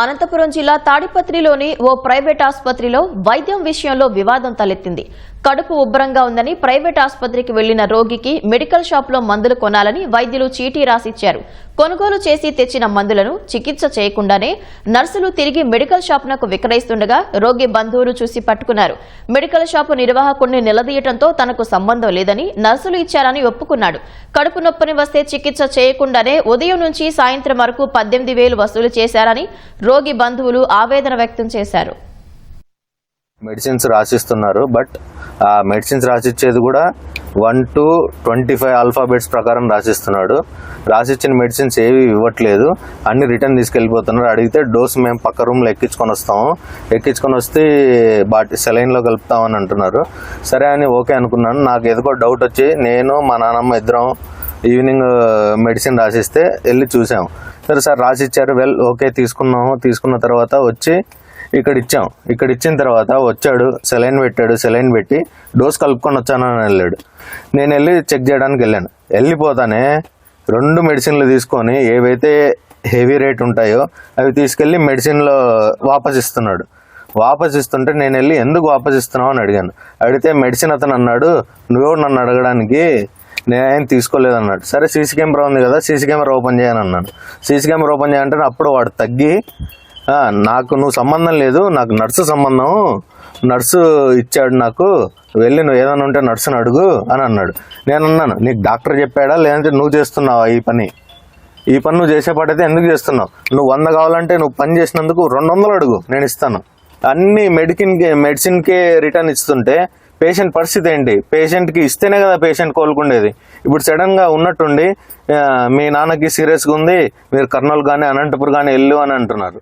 అనంతపురం జిల్లా తాడిపత్రిలోని ఓ ప్రైవేట్ ఆసుపత్రిలో వైద్యం విషయంలో వివాదం తలెత్తింది. కడుపు ఉబ్బరంగా ఉందని ప్రైవేట్ ఆసుపత్రికి వెళ్ళిన రోగికి మెడికల్ షాప్లో మందులు కొనాలని వైద్యులు చీటీ రాసిచ్చారు. కొనుగోలు చేసి తెచ్చిన మందులను చికిత్స చేయకుండానే నర్సులు తిరిగి మెడికల్ షాపునకు విక్రయిస్తుండగా రోగి బంధువులు చూసి పట్టుకున్నారు. మెడికల్ షాపు నిర్వాహకుడిని నిలదీయడంతో తనకు సంబంధం లేదని నర్సులు ఇచ్చారని ఒప్పుకున్నాడు. కడుపు నొప్పిని వస్తే చికిత్స చేయకుండానే ఉదయం నుంచి సాయంత్రం వరకు పద్దెనిమిది వేలు వసూలు చేశారని రోగి బంధువులు ఆవేదన వ్యక్తం చేశారు. మెడిసిన్స్ రాసిస్తున్నారు బట్ ఆ మెడిసిన్స్ రాసిచ్చేది కూడా one two twenty five alphabets ప్రకారం రాసిస్తున్నాడు. రాసిచ్చిన మెడిసిన్స్ ఏవి ఇవ్వట్లేదు. అన్ని రిటర్న్ తీసుకెళ్ళిపోతున్నారు. అడిగితే డోస్ మేము పక్క రూమ్లో ఎక్కించుకొని వస్తాము. ఎక్కించుకొని వస్తే బాటి సెలైన్లో కలుపుతామని అంటున్నారు. సరే అని ఓకే అనుకున్నాను. నాకు ఏదో డౌట్ వచ్చి నేను మా నాన్నమ్మ ఇద్దరం ఈవినింగ్ మెడిసిన్ రాసిస్తే వెళ్ళి చూసాము. సరే సార్ రాసిచ్చారు. వెల్ ఓకే తీసుకున్నాము. తీసుకున్న తర్వాత వచ్చి ఇక్కడ ఇచ్చాం ఇక్కడ ఇచ్చిన తర్వాత వచ్చాడు సెలైన్ పెట్టాడు సెలైన్ పెట్టి డోస్ కలుపుకొని వచ్చానని వెళ్ళాడు. నేను వెళ్ళి చెక్ చేయడానికి వెళ్ళాను. వెళ్ళిపోతానే రెండు మెడిసిన్లు తీసుకొని ఏవైతే హెవీ రేట్ ఉంటాయో అవి తీసుకెళ్ళి మెడిసిన్లో వాపస్ ఇస్తున్నాడు. వాపస్ ఇస్తుంటే నేను వెళ్ళి ఎందుకు వాపస్ ఇస్తున్నావు అని అడిగాను. అడిగితే మెడిసిన్ అతను అన్నాడు నువ్వెవరు నన్ను అడగడానికి నేనేం తీసుకోలేదు అన్నాడు సరే సీసీ కెమెరా ఉంది కదా సీసీ కెమెరా ఓపెన్ చేయని అన్నాడు సీసీ కెమెరా ఓపెన్ చేయాలంటే అప్పుడు వాడు తగ్గి నాకు నువ్వు సంబంధం లేదు నాకు నర్సు సంబంధం నర్సు ఇచ్చాడు నాకు వెళ్ళి నువ్వు ఏదైనా ఉంటే నర్సును అడుగు అని అన్నాడు. నేను అన్నాను నీకు డాక్టర్ చెప్పాడా లేదంటే నువ్వు చేస్తున్నావా ఈ పని? ఈ పని నువ్వు చేసే పడైతే ఎందుకు చేస్తున్నావు? నువ్వు వంద కావాలంటే నువ్వు పని చేసినందుకు రెండు వందలు అడుగు నేను ఇస్తాను. అన్ని మెడికిన్కి మెడిసిన్కే రిటర్న్ ఇస్తుంటే పేషెంట్ పరిస్థితి ఏంటి? పేషెంట్కి ఇస్తేనే కదా పేషెంట్ కోలుకుండేది. ఇప్పుడు సడన్గా ఉన్నట్టుండి మీ నాన్నకి సీరియస్గా ఉంది మీరు కర్నూలు కానీ అనంతపురం కానీ వెళ్ళు అని అంటున్నారు.